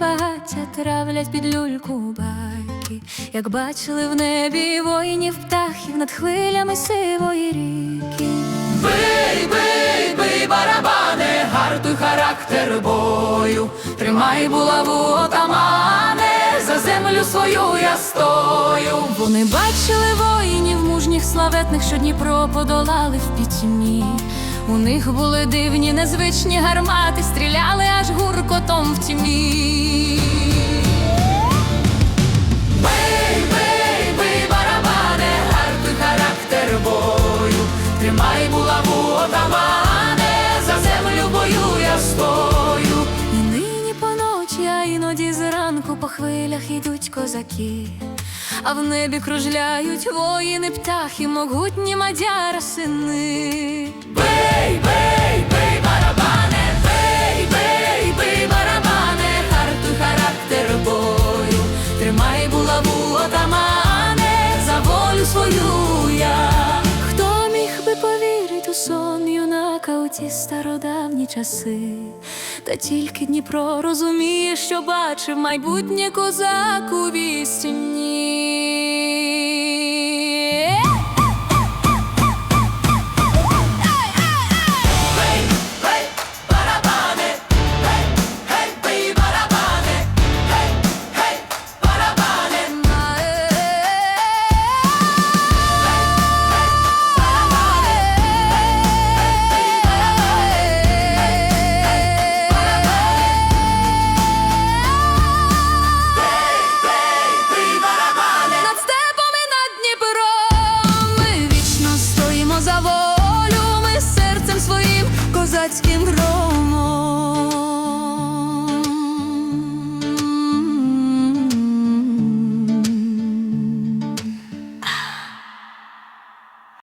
багаття травлять під люльку байки, як бачили в небі воїнів птахів над хвилями сивої ріки. Бий, бий, бий, барабане, гартуй характер бою, тримай булаву отамане, за землю свою я стою. Вони бачили воїнів мужніх славетних, що Дніпро подолали в пітьмі. У них були дивні, незвичні гармати, стріляли аж гуркотом в тьмі. Бий, бий, бий, барабане, гартуй характер бою, тримай булаву отамане, за землю бою я стою. І нині поночі, а іноді зранку по хвилях йдуть козаки, а в небі кружляють воїни, птахи, могутні мадяра сини. Тримай булаву отамане, за волю свою я. Хто міг би повірить у сон юнака у ті стародавні часи, та тільки Дніпро розуміє, що бачив майбутнє козак у вісні. Козацьким громадянам.